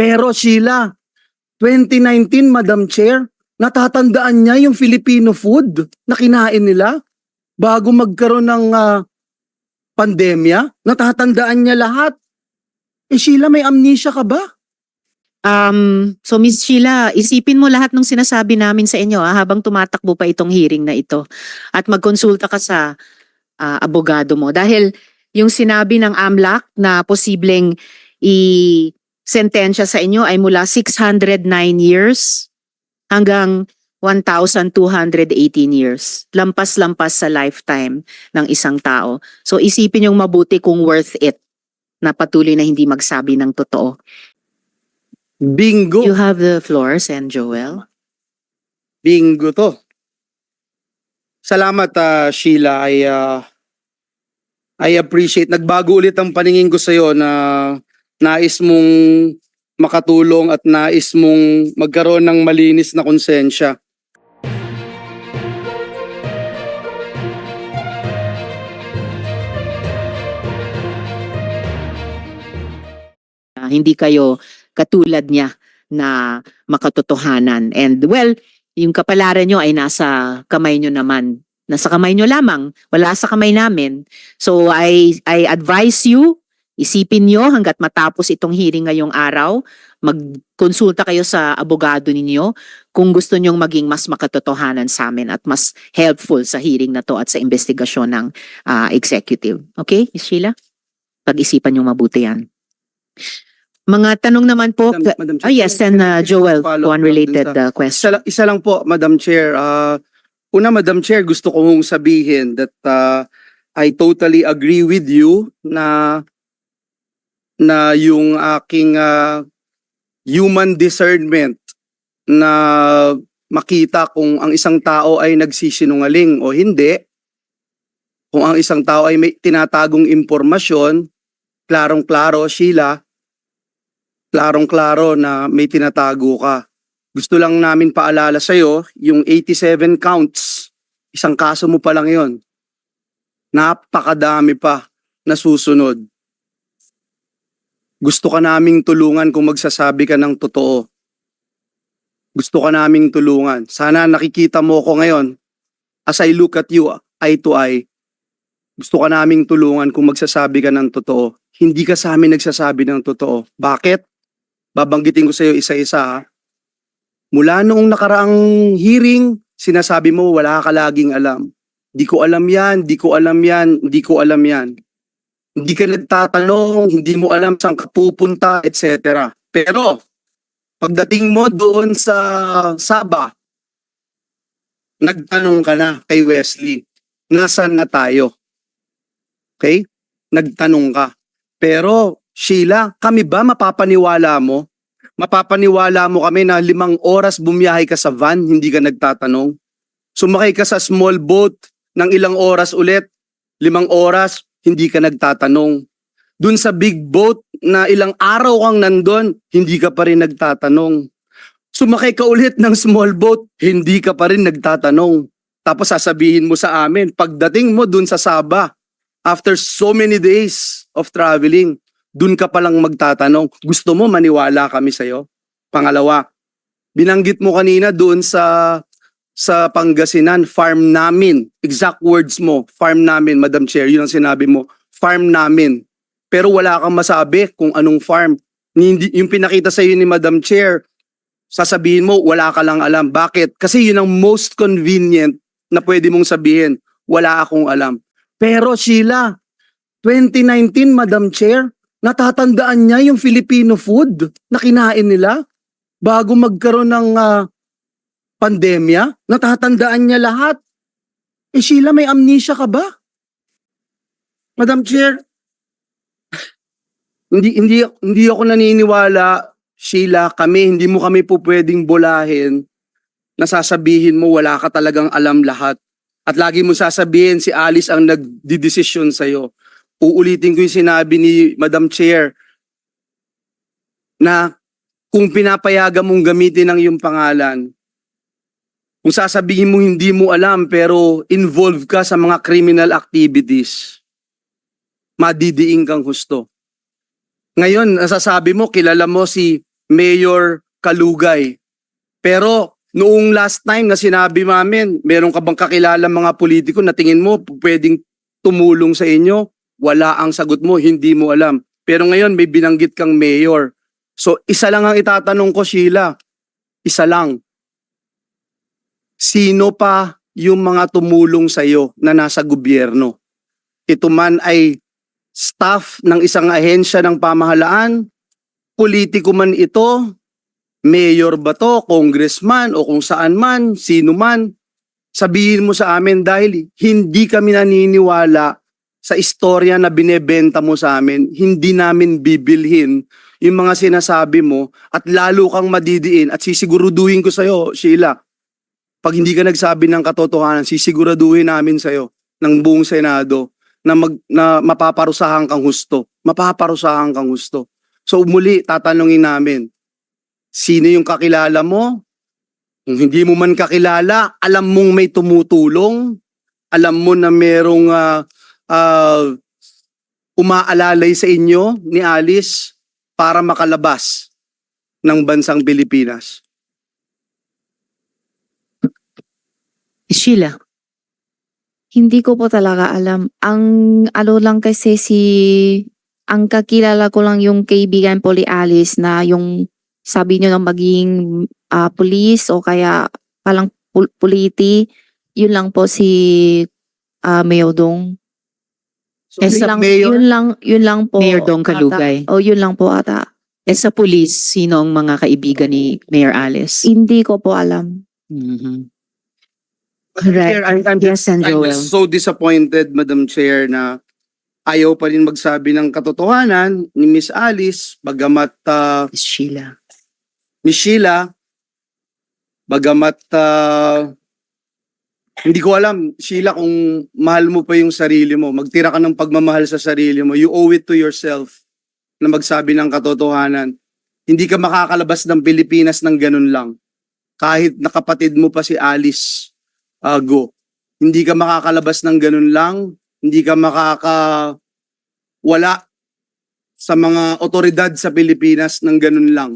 Pero Sheila, 2019, Madam Chair, natatandaan niya yung Filipino food na kinain nila bago magkaroon ng ah, pandemya? Natatandaan niya lahat. Eh Sheila, may amnesia ka ba? Um, so Miss Sheila, isipin mo lahat ng sinasabi namin sa inyo ah, habang tumatakbo pa itong hearing na ito. At magkonsulta ka sa ah, abogado mo. Dahil yung sinabi ng AMLAC na posibleng i-sentensya sa inyo ay mula 609 years hanggang 1,218 years. Lampas-lampas sa lifetime ng isang tao. So isipin yung mabuti kung worth it na patuloy na hindi magsabi ng totoo. Bingo. You have the floor, Sen Joel. Bingo to. Salamat ah, Sheila. I ah, I appreciate. Nagbago ulit ang paningin ko sa na nais mong makatulong at nais mong magkaroon ng malinis na konsensya. Ah, hindi kayo katulad niya na makatotohanan. And well, yung kapalaran nyo ay nasa kamay nyo naman. Nasa kamay nyo lamang. Wala sa kamay namin. So I, I advise you, isipin nyo hanggat matapos itong hearing ngayong araw, magkonsulta kayo sa abogado ninyo kung gusto nyong maging mas makatotohanan sa amin at mas helpful sa hearing na to at sa investigasyon ng ah, executive. Okay, Ms. Sheila? Pag-isipan nyo mabuti yan. Mga tanong naman po. Madam- Madam Chair, Oh yes, and uh, Joel, one related uh, Isa, question. lang- isa lang po, Madam Chair. Ah, una, Madam Chair, gusto kong sabihin that ah, I totally agree with you na na yung aking ah, human discernment na makita kung ang isang tao ay nagsisinungaling o hindi, kung ang isang tao ay may tinatagong impormasyon, klarong-klaro, Sheila, klarong-klaro na may tinatago ka. Gusto lang namin paalala sa'yo, yung 87 counts, isang kaso mo pa lang yon. Napakadami pa na susunod. Gusto ka naming tulungan kung magsasabi ka ng totoo. Gusto ka naming tulungan. Sana nakikita mo ko ngayon, as I look at you eye to eye, gusto ka naming tulungan kung magsasabi ka ng totoo. Hindi ka sa amin nagsasabi ng totoo. Bakit? Babanggitin ko sa iyo isa-isa ha. Mula noong nakaraang hearing, sinasabi mo wala ka laging alam. Di ko alam yan, di ko alam yan, di ko alam yan. Hindi ka nagtatanong, hindi mo alam saan ka pupunta, etc. Pero, pagdating mo doon sa Saba, nagtanong ka na kay Wesley, nasan na tayo? Okay? Nagtanong ka. Pero, Sheila, kami ba mapapaniwala mo? Mapapaniwala mo kami na limang oras bumiyahe ka sa van, hindi ka nagtatanong? Sumakay ka sa small boat ng ilang oras ulit, limang oras, hindi ka nagtatanong. Dun sa big boat na ilang araw kang nandun, hindi ka pa rin nagtatanong. Sumakay ka ulit ng small boat, hindi ka pa rin nagtatanong. Tapos sasabihin mo sa amin, pagdating mo dun sa Saba, after so many days of traveling, dun ka palang magtatanong, gusto mo maniwala kami sa'yo? Pangalawa, binanggit mo kanina doon sa sa Pangasinan, farm namin. Exact words mo, farm namin, Madam Chair. Yun ang sinabi mo, farm namin. Pero wala kang masabi kung anong farm. Yung pinakita sa iyo ni Madam Chair, sasabihin mo, wala ka lang alam. Bakit? Kasi yun ang most convenient na pwede mong sabihin, wala akong alam. Pero Sheila, 2019, Madam Chair, natatandaan niya yung Filipino food na kinain nila bago magkaroon ng ah, pandemya? Natatandaan niya lahat. Eh Sheila, may amnesia ka ba? Madam Chair, hindi hindi hindi ako naniniwala Sheila, kami hindi mo kami po pwedeng bulahin na sasabihin mo wala ka talagang alam lahat. At lagi mo sasabihin si Alice ang nagdidesisyon sa'yo. Uulitin ko yung sinabi ni Madam Chair na kung pinapayagan mong gamitin ang iyong pangalan, kung sasabihin mo hindi mo alam pero involved ka sa mga criminal activities, madidiing kang husto. Ngayon, nasasabi mo, kilala mo si Mayor Kalugay. Pero noong last time na sinabi namin, meron ka bang kakilala mga politiko na tingin mo pwedeng tumulong sa inyo? Wala ang sagot mo, hindi mo alam. Pero ngayon may binanggit kang mayor. So isa lang ang itatanong ko Sheila. Isa lang. Sino pa yung mga tumulong sa iyo na nasa gobyerno? Ito man ay staff ng isang ahensya ng pamahalaan, politiko man ito, mayor ba to, congressman o kung saan man, sino man, sabihin mo sa amin dahil hindi kami naniniwala sa istorya na binebenta mo sa amin, hindi namin bibilhin yung mga sinasabi mo at lalo kang madidiin at sisiguruduhin ko sa'yo, Sheila, pag hindi ka nagsabi ng katotohanan, sisiguraduhin namin sa'yo ng buong Senado na, mag, na mapaparusahan kang husto. Mapaparusahan kang husto. So muli, tatanungin namin, sino yung kakilala mo? Kung hindi mo man kakilala, alam mong may tumutulong, alam mo na merong ah, ah, umaalalay sa inyo ni Alice para makalabas ng bansang Pilipinas. Sheila, Hindi ko po talaga alam. Ang ano lang kasi si ang kakilala ko lang yung kaibigan po ni Alice na yung sabi niyo na maging ah, police o kaya palang pul- puliti. Yun lang po si uh, Mayodong. So, Eh, sa lang, mayor, yun lang, yun lang po. Mayor Dong ata. Kalugay. O yun lang po ata. eh sa police, sino ang mga kaibigan ni Mayor Alice? Hindi ko po alam. Mhm. Chair, I'm, I'm Yes, and I'm Joel. so disappointed, Madam Chair, na ayaw pa rin magsabi ng katotohanan ni Miss Alice, bagamat ah, Miss Sheila. Miss Sheila, bagamat ah, hindi ko alam, Sheila, kung mahal mo pa yung sarili mo, magtira ka ng pagmamahal sa sarili mo, you owe it to yourself na magsabi ng katotohanan. Hindi ka makakalabas ng Pilipinas ng ganun lang. Kahit nakapatid mo pa si Alice ah, Go. Hindi ka makakalabas ng ganun lang. Hindi ka makaka wala sa mga otoridad sa Pilipinas ng ganun lang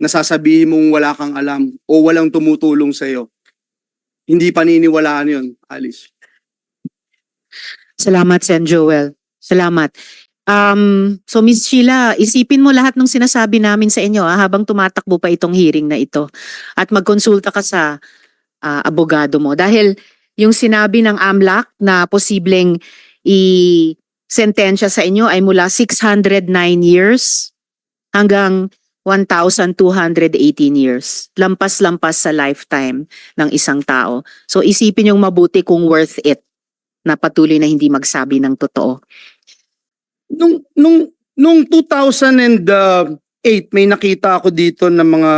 nasasabihin mong wala kang alam o walang tumutulong sa iyo. Hindi paniniwalaan 'yon, Alice. Salamat, Sen Joel. Salamat. Um, so Miss Sheila, isipin mo lahat ng sinasabi namin sa inyo ah, habang tumatakbo pa itong hearing na ito. At magkonsulta ka sa ah, abogado mo. Dahil yung sinabi ng AMLAC na posibleng i-sentensya sa inyo ay mula 609 years hanggang 1,218 years. Lampas-lampas sa lifetime ng isang tao. So isipin yung mabuti kung worth it na patuloy na hindi magsabi ng totoo. Nung nung nung 2008 may nakita ako dito ng mga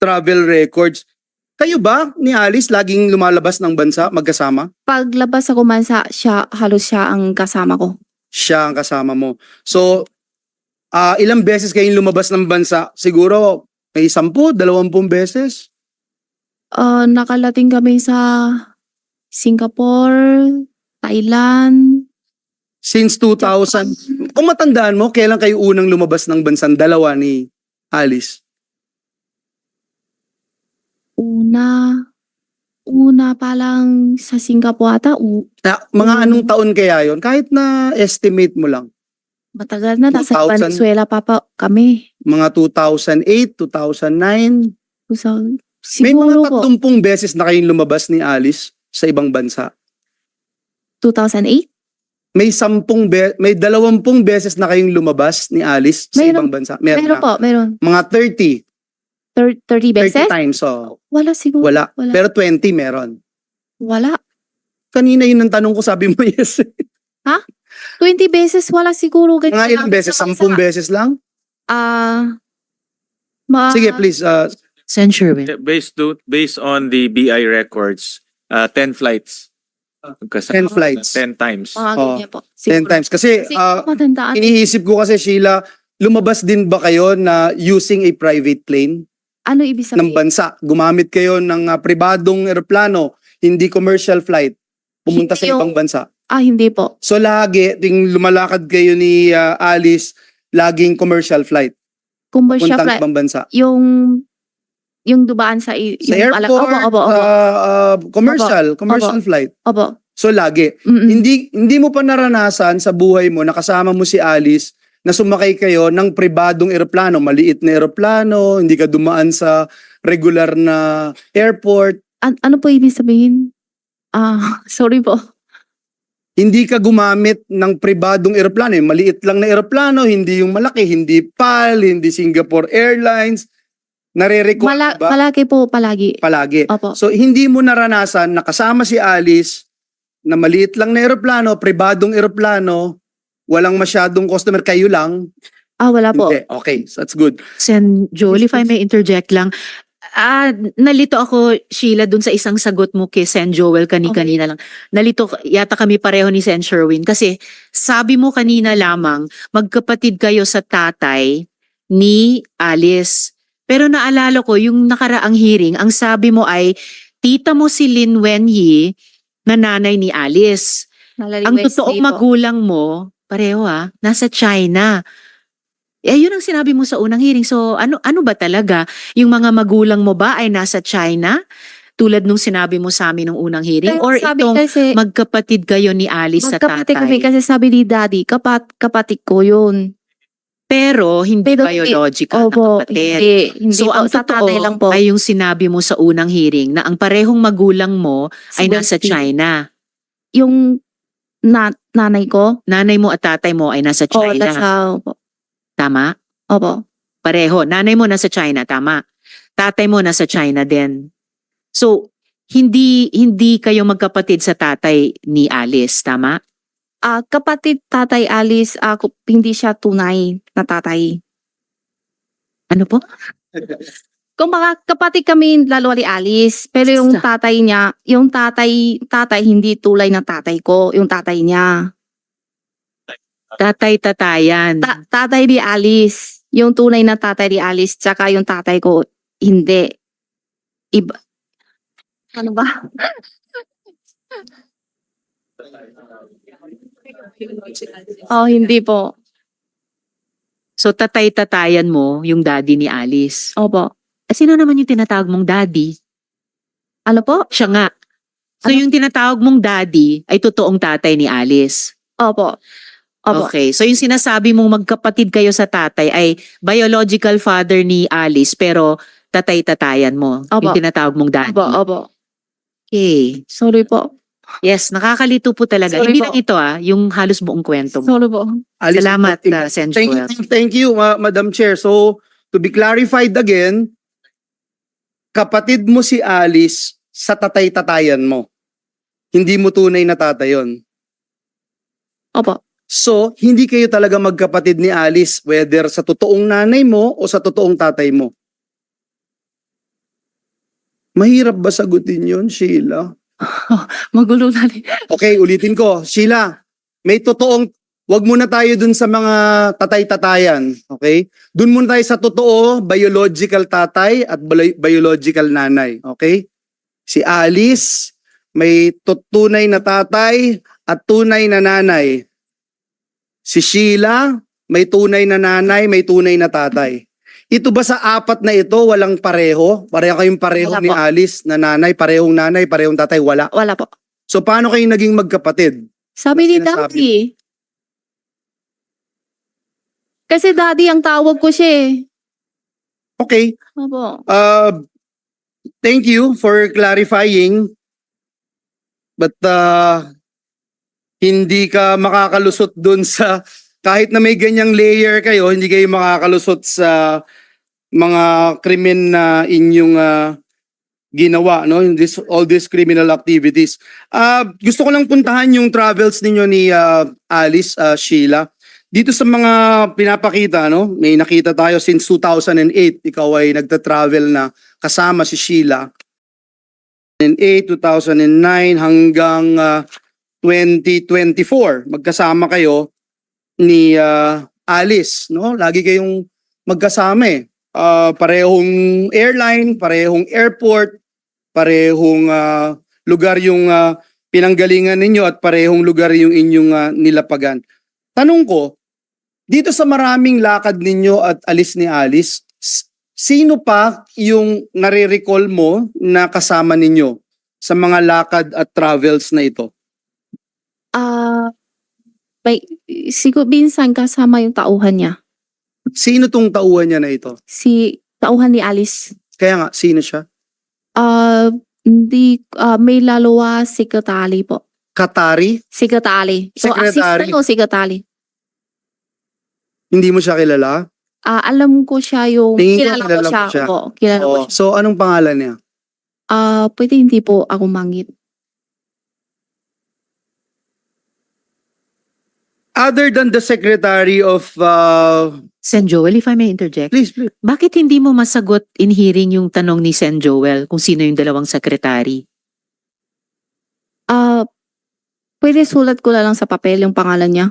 travel records. Kayo ba ni Alice laging lumalabas ng bansa magkasama? Paglabas sa siya, halos siya ang kasama ko. Siya ang kasama mo. So ah ilang beses kayong lumabas ng bansa? Siguro may 10, 20 beses. Uh, nakalating kami sa Singapore, Thailand. Since 2000, kung matandaan mo, kailan kayo unang lumabas ng bansang dalawa ni Alice? Una, una pa lang sa Singapore ata. U, Na, mga Mm. anong taon kaya yon Kahit na estimate mo lang. matagal na, nasa 2000. Venezuela pa pa kami. Mga 2008, 2009. So, May mga siguro po, 30 beses na kayong lumabas ni Alice sa ibang bansa. 2008? May 10 be may 20 beses na kayong lumabas ni Alice sa Meron- ibang bansa. Meron, Meron na. po, meron. Mga 30, Thir- 30 30 beses? times. So, Wala siguro. wala. Wala. Pero 20 meron. Wala. Kanina yun ang tanong ko, sabi mo yes. 20 beses, wala siguro. Ganyan Mga ilang lang beses? sa 10 bansa. beses lang? Ah, ma- Sige, please. uh, Sen Sherwin. Based to, based on the BI records, uh, 10 flights. Magkasama. 10 flights. 10 times. Mga Oh, ganyan po. 10 Siguro. times. Kasi Kasi uh, matandaan. iniisip ko kasi Sheila, lumabas din ba kayo na using a private plane ano ibig ng sabihin? bansa? Gumamit kayo ng uh, pribadong eroplano, hindi commercial flight, pumunta sa Hindi yung- ibang bansa. Ah, hindi po. So lagi, ting lumalakad kayo ni uh, Alice, laging commercial flight. Commercial puntang flight. ibang bansa? Yung, yung dubaan sa, i- Sa yung airport, Opo, opo, opo. uh, commercial, commercial flight. Opo. So lagi. Mm-mm. Hindi hindi mo pa naranasan sa buhay mo na kasama mo si Alice na sumakay kayo ng pribadong eroplano, maliit na eroplano, hindi ka dumaan sa regular na airport, An- ano po ibig sabihin? Ah, sorry po. hindi ka gumamit ng pribadong eroplano, eh, maliit lang na eroplano, hindi yung malaki, hindi PAL, hindi Singapore Airlines. Nare-record Mala- ba malaki po palagi. palagi? Opo. So hindi mo naranasan na kasama si Alice na maliit lang na eroplano, pribadong eroplano, walang masyadong customer, kayo lang. Ah, wala po. Hindi. Okay, so that's good. Sen Joel, if I may interject lang, ah, nalito ako, Sheila, dun sa isang sagot mo kay Sen Joel kani-kanina lang. Nalito, yata kami pareho ni Sen Sherwin. Kasi sabi mo kanina lamang, magkapatid kayo sa tatay ni Alice. Pero naalala ko, yung nakaraang hearing, ang sabi mo ay, tita mo si Lin Wenyi na nanay ni Alice. Nalali Ang totoong magulang mo, pareho ah, nasa China. Eh, yun ang sinabi mo sa unang hearing. So, ano ano ba talaga? Yung mga magulang mo ba ay nasa China? Tulad nung sinabi mo sa amin nung unang hearing? Kaya Or sabi itong kasi, magkapatid kayo ni Alice sa magkapatid kami tatay? kasi sabi ni daddy, kapat, kapatid ko yun. Pero hindi Pero hindi- biological na Opo, kapatid. hindi. Hindi so, po, ang sa totoo tatay lang po. ay yung sinabi mo sa unang hearing na ang parehong magulang mo ay nasa. China. Yung na, nanay ko, Nanay mo at tatay mo ay nasa oh, China. nasa, opo. Tama? Opo. Pareho. Nanay mo nasa China, tama. Tatay mo nasa China din. So, hindi hindi kayo magkapatid sa tatay ni Alice, tama? Ah, kapatid tatay Alice, ako hindi siya tunay na tatay. Ano po? Kung mga kapatid kami lalo ni Alice, pero yung Sa- tatay niya, yung tatay, tatay hindi tulay ng tatay ko, yung tatay niya. Tatay-tatayan. Ta- tatay ni Alice, yung tunay na tatay ni Alice, tsaka yung tatay ko, hindi. Iba. Ano ba? oh, hindi po. so, tatay-tatayan mo yung daddy ni Alice. Opo. Eh, sino naman yung tinatawag mong daddy? Ano po? Siya nga. So, Ano? yung tinatawag mong daddy ay totoong tatay ni Alice. Opo. Opo. Okay. So, yung sinasabi mong magkapatid kayo sa tatay ay biological father ni Alice pero tatay-tatayan mo. Opo. Yung tinatawag mong daddy. Opo, opo. Okay. Sorry po. Yes, nakakalito po talaga. Sorry Hindi po. lang ito ah, yung halos buong kwento mo. Sorry po. Alice, Salamat, thank- uh, Thank thank you, Ma- Madam Chair. So, to be clarified again, kapatid mo si Alice sa tatay-tatayan mo. Hindi mo tunay na tatay yun. Opo. So, hindi kayo talaga magkapatid ni Alice whether sa totoong nanay mo o sa totoong tatay mo. Mahirap ba sagutin yun, Sheila? Magulo na rin. Okay, ulitin ko. Sheila, may totoong, wag muna tayo dun sa mga tatay-tatayan. Okay? Dun muna tayo sa totoo, biological tatay at bio- biological nanay. Okay? Si Alice, may tunay na tatay at tunay na nanay. Si Sheila, may tunay na nanay, may tunay na tatay. Ito ba sa apat na ito, walang pareho? Pareho kayong pareho Wala ni po. Alice na nanay, parehong nanay, parehong tatay? Wala. Wala po. So paano kayo naging magkapatid? Sabi ni Sinasabi. daddy. Kasi daddy ang tawag ko siya eh. Okay, Opo. uh, thank you for clarifying. But uh, hindi ka makakalusot dun sa, kahit na may ganyang layer kayo, hindi kayo makakalusot sa mga krimen na inyong uh, ginawa, no? In this, all these criminal activities. Uh, gusto ko lang puntahan yung travels ninyo ni uh, Alice, uh, Sheila. Dito sa mga pinapakita, no? May nakita tayo since 2008. Ikaw ay nagta-travel na kasama si Sheila. 2008, 2009 hanggang ah, 2024. Magkasama kayo ni ah, Alice, no? Lagi kayong magkasama eh. Ah, parehong airline, parehong airport, parehong ah, lugar yung ah, pinanggalingan ninyo at parehong lugar yung inyong ah, nilapagan. Tanong ko, dito sa maraming lakad ninyo at alis ni Alice, sino pa yung nare-recall mo na kasama ninyo sa mga lakad at travels na ito? Ah, may, siguro minsan kasama yung tauhan niya. Sino tong tauhan niya na ito? Si tauhan ni Alice. Kaya nga, sino siya? Ah, hindi, ah, may lalawa secretary po. Katari? Secretary. So, Secretary. assistant o secretary? Hindi mo siya kilala? Ah, alam ko siya yung, Tingin ko kilala ko kilala mo siya. siya. Oo, kilala ko Oo. siya. So, anong pangalan niya? Ah, pwede hindi po ako mangit. Other than the secretary of... Uh, Sen Joel, if I may interject, please, please. bakit hindi mo masagot in hearing yung tanong ni Sen Joel kung sino yung dalawang sekretary? Ah, pwede sulat ko na lang sa papel yung pangalan niya.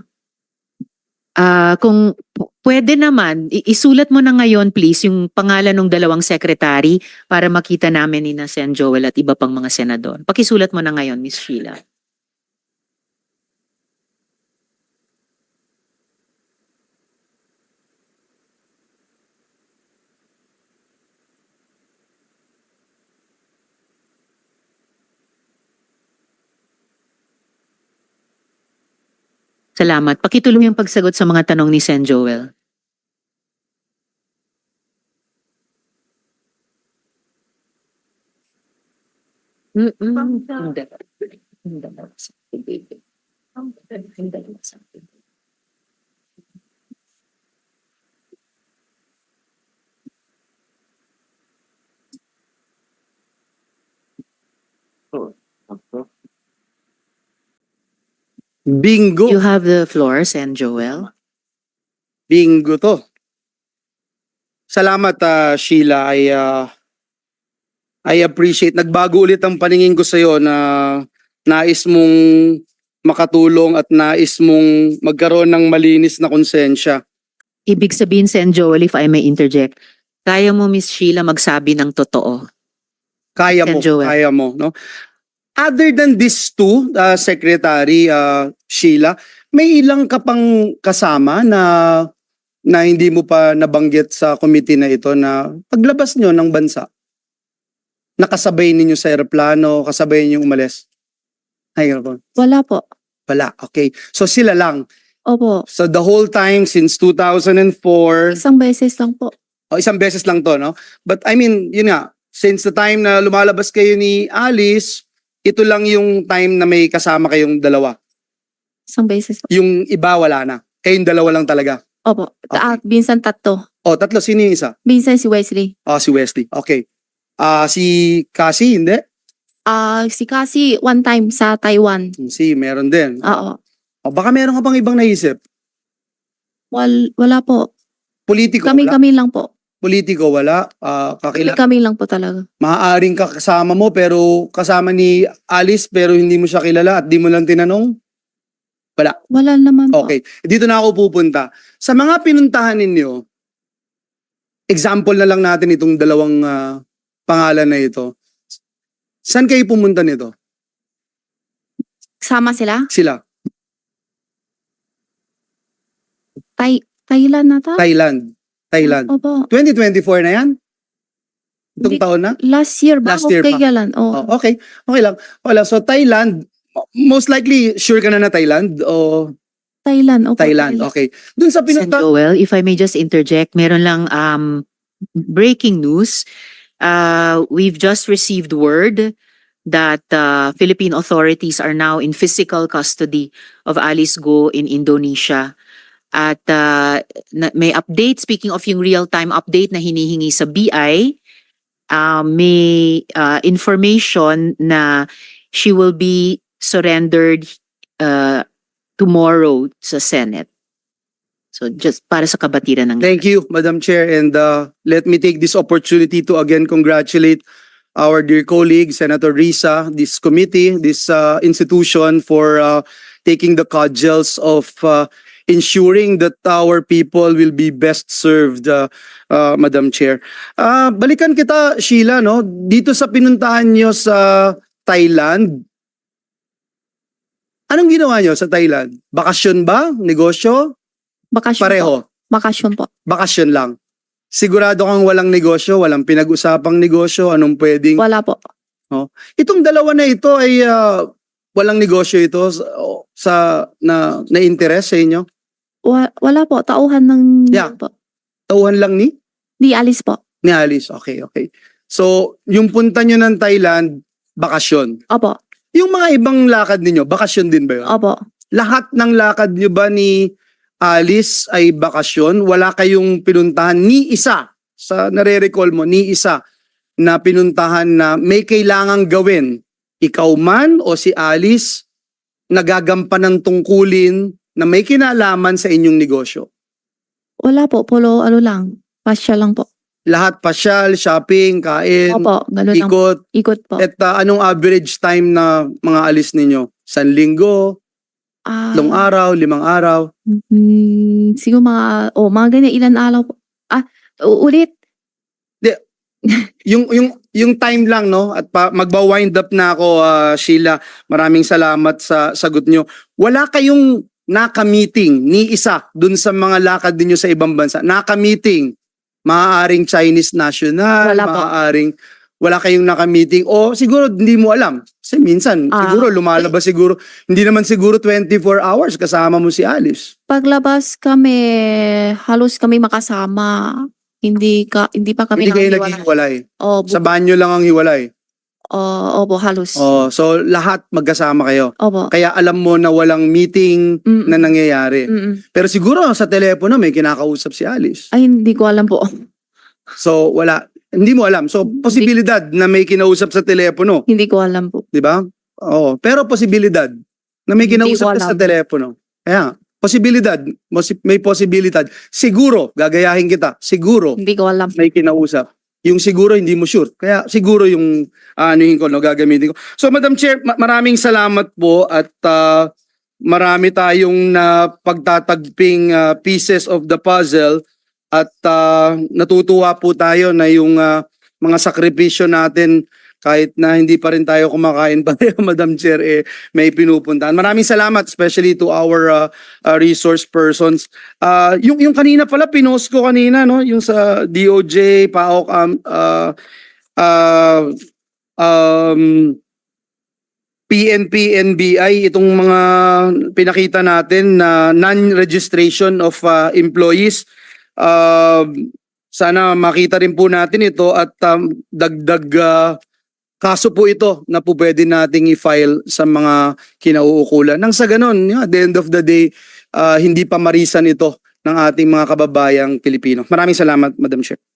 Ah, kung pwede naman, i- isulat mo na ngayon please yung pangalan ng dalawang sekretary para makita namin ni na Sen Joel at iba pang mga senador. Pakisulat mo na ngayon, Miss Sheila. Salamat. Pakituloy yung pagsagot sa mga tanong ni Sen. Joel. Bingo. You have the floor, Sen Joel. Bingo to. Salamat ah, Sheila. I ah, I appreciate. Nagbago ulit ang paningin ko sa na nais mong makatulong at nais mong magkaroon ng malinis na konsensya. Ibig sabihin, Sen Joel, if I may interject, kaya mo, Miss Sheila, magsabi ng totoo. Kaya mo, Sen Joel. kaya mo, no? Other than these two, ah, Secretary ah, Sheila, may ilang ka pang kasama na na hindi mo pa nabanggit sa committee na ito na paglabas nyo ng bansa. Nakasabay ninyo sa aeroplano, kasabay ninyo umalis. Ay. Wala po. wala. Okay. So sila lang. Opo. So the whole time since 2004, Isang beses lang po. o isang beses lang to, no? But I mean, yun nga, since the time na lumalabas kayo ni Alice, ito lang yung time na may kasama kayong dalawa. Isang beses po. Yung iba wala na. Kayong dalawa lang talaga. Opo. Ah, minsan tatlo. O, tatlo. Sino yung isa? Minsan si Wesley. Ah, si Wesley. Okay. Ah, si Cassie, hindi? Ah, si Cassie one time sa Taiwan. Si, meron din. Oo. O, baka meron ka pang ibang naisip. Wal, wala po. Politiko, wala. Kami-kami lang po. Politiko, wala. Ah, kakila. Kami-kami lang po talaga. Maaaring ka kasama mo pero kasama ni Alice pero hindi mo siya kilala at di mo lang tinanong. Wala naman po. Okay, dito na ako pupunta. Sa mga pinuntahan ninyo, example na lang natin itong dalawang ah, pangalan na ito. Saan kayo pumunta nito? Sama sila? Sila, Thai, Thailand na ta? Thailand. Thailand. Opo. 2024 na yan? Itong Hindi. taon na? Last year ba? Last year okay, pa. Galan. Oh. Oh, okay, okay lang. Wala, so Thailand, most likely, sure ka na na Thailand o Thailand. Opo, Thailand? Okay. Dun sa Sen pinunta, Joel, if I may just interject, meron lang um, breaking news. Uh, we've just received word that uh, Philippine authorities are now in physical custody of Alice Go in Indonesia. At uh, na- may update, speaking of yung real-time update na hinihingi sa BI, uh, may uh, information na she will be surrendered uh, tomorrow sa Senate. So just para sa kabatiran ng Thank you, Madam Chair. And uh, let me take this opportunity to again congratulate our dear colleague, Senator Risa, this committee, this uh, institution for uh, taking the cudgels of uh, ensuring that our people will be best served, uh, uh, Madam Chair. Uh, balikan kita, Sheila, no? dito sa pinuntahan nyo sa Thailand, anong ginawa nyo sa Thailand? Bakasyon ba? Negosyo? Bakasyon po. Pareho. Bakasyon po. Bakasyon lang. Sigurado kang walang negosyo, walang pinag-usapang negosyo, anong pwedeng... Wala po. Itong dalawa na ito ay ah, walang negosyo ito sa, sa na, na interest sa inyo? Wa- wala po. Tauhan ng... Yeah. Po. Tauhan lang ni? Di alis po. Ni Alice. Okay, okay. So, yung punta nyo ng Thailand, bakasyon. Opo. Yung mga ibang lakad ninyo, bakasyon din ba yun? Opo. Lahat ng lakad nyo ba ni Alice ay bakasyon? Wala kayong pinuntahan ni isa sa nare-recall mo, ni isa na pinuntahan na may kailangang gawin. Ikaw man o si Alice nagagampan ng tungkulin na may kinalaman sa inyong negosyo. Wala po. Polo, ano lang. Pasya lang po. Lahat pasyal, shopping, kain, Opo. Ganun lang. ikot. Ikot po. At uh, anong average time na mga alis ninyo? San linggo, Ah, long araw, limang araw? mm, siguro mga... Oh, mga ganyan. Ilan araw po. Ah, u- ulit. yung yung yung time lang no at pa, magba-wind up na ako ah, Sheila maraming salamat sa sagot nyo wala kayong naka-meeting ni isa dun sa mga lakad ninyo sa ibang bansa naka-meeting maaaring Chinese national Wala po. maaaring wala kayong naka-meeting o siguro hindi mo alam kasi minsan Ah. siguro lumalabas siguro hindi naman siguro 24 hours kasama mo si Alice Paglabas kami, halos kami makasama. Hindi ka hindi pa kami hindi kayo nanghiwalay. naghihiwalay Oh, sa banyo lang ang hiwalay oh, opo, halos. oh so lahat magkasama kayo Opo. Kaya alam mo na walang meeting Mm, na nangyayari. mm, mm. Pero siguro sa telepono may kinakausap si Alice. Ay, hindi ko alam po. So wala, hindi mo alam. So posibilidad na may kinausap sa telepono, hindi ko alam po. 'di ba? Oo, pero posibilidad na may Hindi kinausap sa telepono. Kaya posibilidad, mosi- may posibilidad. Siguro, gagayahin kita. Siguro Hindi ko alam. may kinausap. Yung siguro hindi mo sure. Kaya siguro yung ano yun ko, no, gagamitin ko. So Madam Chair, ma- maraming salamat po at ah, marami tayong na pagtatagping ah, pieces of the puzzle at ah, natutuwa po tayo na yung ah, mga sakripisyo natin kahit na hindi pa rin tayo kumakain pa Madam Chair eh may pinupuntahan. Maraming salamat especially to our ah, ah, resource persons. Ah, yung yung kanina pala pinost ko kanina no, yung sa DOJ, PAOK um ah, ah, um PNP, NBI, itong mga pinakita natin na non-registration of ah, employees. Ah, sana makita rin po natin ito at um, dagdag ah, kaso po ito na po pwede nating i-file sa mga kinauukulan. Nang sa ganon, yeah, at the end of the day, ah, hindi pa marisan ito ng ating mga kababayang Pilipino. Maraming salamat, Madam Chair.